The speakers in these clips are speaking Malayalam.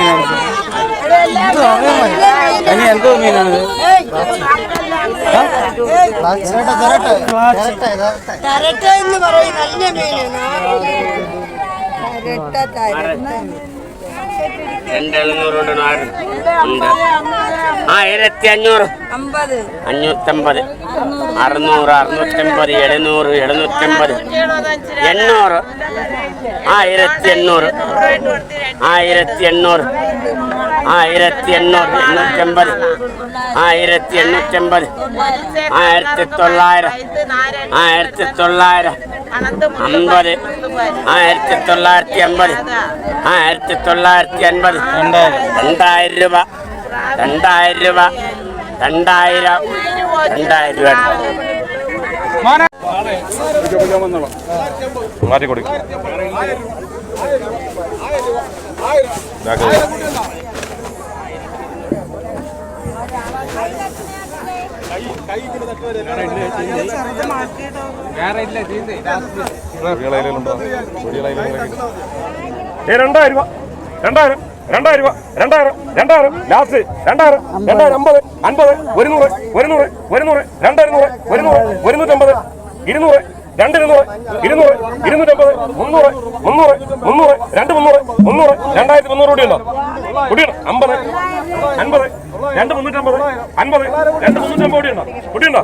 മീനാണ് അനി എന്തോ മീനാണ് തരട്ട എന്ന് പറയും. നല്ല മീനാണ്. തരട്ട തരട്ട. രണ്ട് എഴുന്നൂറുണ്ട് നാല്. ഉണ്ട് ആയിരത്തി അഞ്ഞൂറ്. അഞ്ഞൂറ്റമ്പത്. അറുന്നൂറ് അറുന്നൂറ്റമ്പത് എഴുന്നൂറ് എഴുന്നൂറ്റമ്പത്. എണ്ണൂറ്. ആയിരത്തി എണ്ണൂറ്. ആയിരത്തി എണ്ണൂറ്. ആയിരത്തി എണ്ണൂറ് എണ്ണൂറ്റമ്പത്. ആയിരത്തി എണ്ണൂറ്റമ്പത് ആയിരത്തി തൊള്ളായിരം ആയിരത്തി തൊള്ളായിരം അമ്പത്. ആയിരത്തി തൊള്ളായിരത്തി അമ്പത് ആയിരത്തി തൊള്ളായിരത്തി അൻപത് രണ്ടായിരം രൂപ. രണ്ടായിരം രൂപ. രണ്ടായിരം. രണ്ടായിരം രൂപ. മാറ്റി ഏ രണ്ടായിരം രൂപ. രണ്ടായിരത്തി മുന്നൂറ് കൂടിയുണ്ടോ കുടിയുണ്ടോ അമ്പത് അൻപത് രണ്ട് മുന്നൂറ്റമ്പത്. അൻപത്. രണ്ട് മുന്നൂറ്റമ്പത് കൂടിയുണ്ടോ? കുടിയുണ്ടോ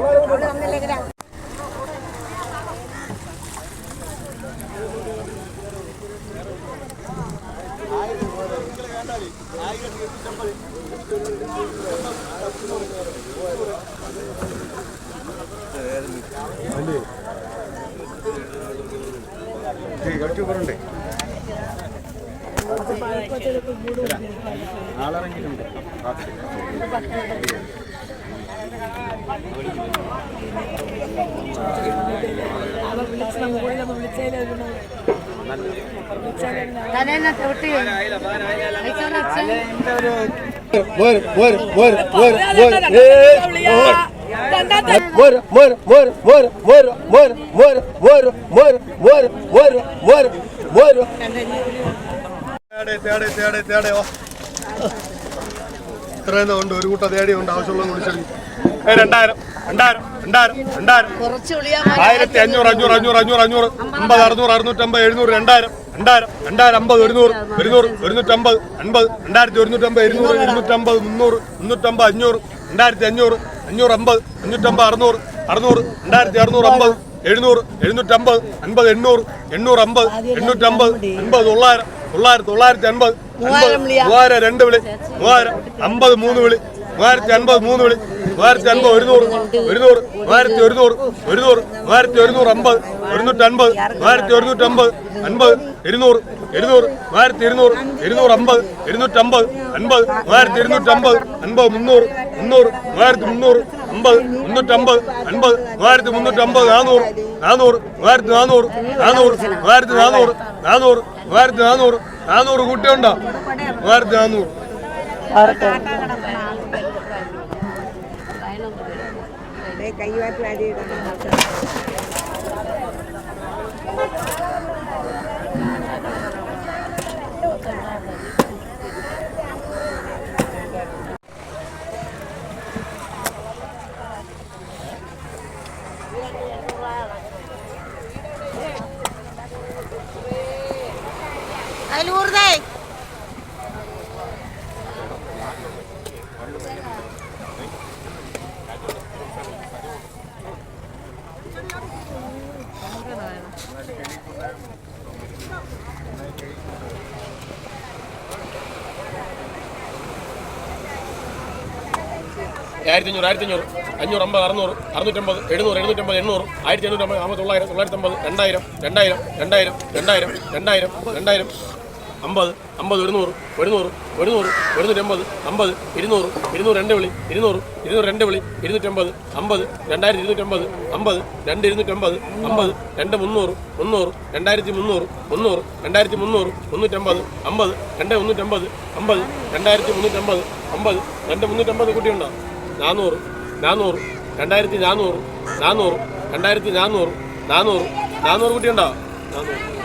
ആളിറങ്ങിയിട്ടുണ്ട് വരും വരും വരും വരും വരും Moro, moro, moro, moro, moro, moro, moro, moro, moro, moro, moro, moro, moro. തേടെ തേടെ തേടെ വാ ഇത്രയും ഉണ്ട് ഒരു കൂട്ട തേടി ഉണ്ട് ആവശ്യമുള്ള വിളിച്ചു രണ്ടായിരം രണ്ടായിരം രണ്ടായിരം രണ്ടായിരം. ആയിരത്തി അഞ്ഞൂറ് അഞ്ഞൂറ് അഞ്ഞൂറ് അഞ്ഞൂറ് അഞ്ഞൂറ്. അമ്പത് അറുന്നൂറ് അറുന്നൂറ്റമ്പത് എഴുന്നൂറ് രണ്ടായിരം രണ്ടായിരം രണ്ടായിരം അമ്പത് ഒരുന്നൂറ് ഒരുന്നൂറ് ഒരുന്നൂറ്റമ്പത് അൻപത് രണ്ടായിരത്തി ഒരുന്നൂറ്റമ്പത് ഇരുന്നൂറ് ഇരുന്നൂറ്റമ്പത് മുന്നൂറ് മുന്നൂറ്റമ്പത് അഞ്ഞൂറ് രണ്ടായിരത്തി അഞ്ഞൂറ് അഞ്ഞൂറ് അമ്പത് അഞ്ഞൂറ്റമ്പത് അറുന്നൂറ് അറുന്നൂറ് രണ്ടായിരത്തി അറുന്നൂറ് അമ്പത് എഴുന്നൂറ് എഴുന്നൂറ്റമ്പത് അൻപത് എണ്ണൂറ് എണ്ണൂറ് അമ്പത് എണ്ണൂറ്റമ്പത് അൻപത് തൊള്ളായിരം. തൊള്ളായിരത്തി തൊള്ളായിരത്തി അൻപത് മൂവായിരം രണ്ട് വിളി. മൂവായിരം അമ്പത് മൂന്ന് വിളി. മൂവായിരത്തി അൻപത് മൂന്ന് വിളി. മൂവായിരത്തി അൻപത് ഒരുന്നൂറ്. ഒരുന്നൂറ്. മൂവായിരത്തി ഒരുന്നൂറ്. ഒരുന്നൂറ്. മൂവായിരത്തി ഒരുന്നൂറ് അമ്പത്. ഒരുന്നൂറ്റി അൻപത്. മൂവായിരത്തി ഒരുന്നൂറ്റി അമ്പത്. അൻപത്. ഇരുന്നൂറ്. ഇരുന്നൂറ്. മൂവായിരത്തി ഇരുന്നൂറ്. ഇരുന്നൂറ് അമ്പത്. ഇരുന്നൂറ്റമ്പത് അൻപത്. മൂവായിരത്തി ഇരുന്നൂറ്റമ്പത് അൻപത് മുന്നൂറ്. മുന്നൂറ്. മൂവായിരത്തി മുന്നൂറ്. അമ്പത്. മുന്നൂറ്റമ്പത് അൻപത്. മൂവായിരത്തി മുന്നൂറ്റമ്പത് നാനൂറ്. നാനൂറ്. മൂവായിരത്തി നാനൂറ്. നാനൂറ്. മൂവായിരത്തി നാനൂറ്. നാനൂറ്. മൂവായിരത്തി നാനൂറ്. നാനൂറ് കൂട്ടിയുണ്ടോ. മൂവായിരത്തി നാനൂറ്. കൈവാറ്റ് അതിലൂർന്നേ ആയിരത്തി അഞ്ഞൂറ് ആയിരത്തി അഞ്ഞൂറ് അഞ്ഞൂറ് അമ്പത് അറുന്നൂറ് അറുന്നൂറ്റമ്പത് എഴുന്നൂറ് എഴുന്നൂറ്റമ്പത് എണ്ണൂറ് ആയിരത്തി എണ്ണൂറ്റമ്പത് അമ്പത് തൊള്ളായിരം തൊള്ളായിരത്തി അമ്പത് രണ്ടായിരം രണ്ടായിരം രണ്ടായിരം രണ്ടായിരം രണ്ടായിരം രണ്ടായിരം അമ്പത് അമ്പത് ഒരുന്നൂറ് ഒരുന്നൂറ് ഒരുന്നൂറ് ഒരുന്നൂറ്റമ്പത് അമ്പത് ഇരുന്നൂറ് ഇരുന്നൂറ് രണ്ട് വിളി ഇരുന്നൂറ് ഇരുന്നൂറ് രണ്ട് വിളി ഇരുന്നൂറ്റമ്പത് അമ്പത് രണ്ടായിരത്തി ഇരുന്നൂറ്റമ്പത് അമ്പത് രണ്ട് ഇരുന്നൂറ്റമ്പത് അമ്പത് രണ്ട് മുന്നൂറ് മുന്നൂറ് രണ്ടായിരത്തി മുന്നൂറ് മുന്നൂറ് രണ്ടായിരത്തി മുന്നൂറ് മുന്നൂറ്റമ്പത് അമ്പത് രണ്ട് മുന്നൂറ്റമ്പത് അമ്പത് രണ്ടായിരത്തി മുന്നൂറ്റമ്പത് അമ്പത് രണ്ട് മുന്നൂറ്റമ്പത് കുട്ടിയുണ്ടോ? നാനൂറ് നാനൂറ് രണ്ടായിരത്തി നാനൂറ് നാനൂറ് രണ്ടായിരത്തി നാനൂറ് നാനൂറ് നാനൂറ് കുട്ടിയുണ്ടോ? നാനൂറ്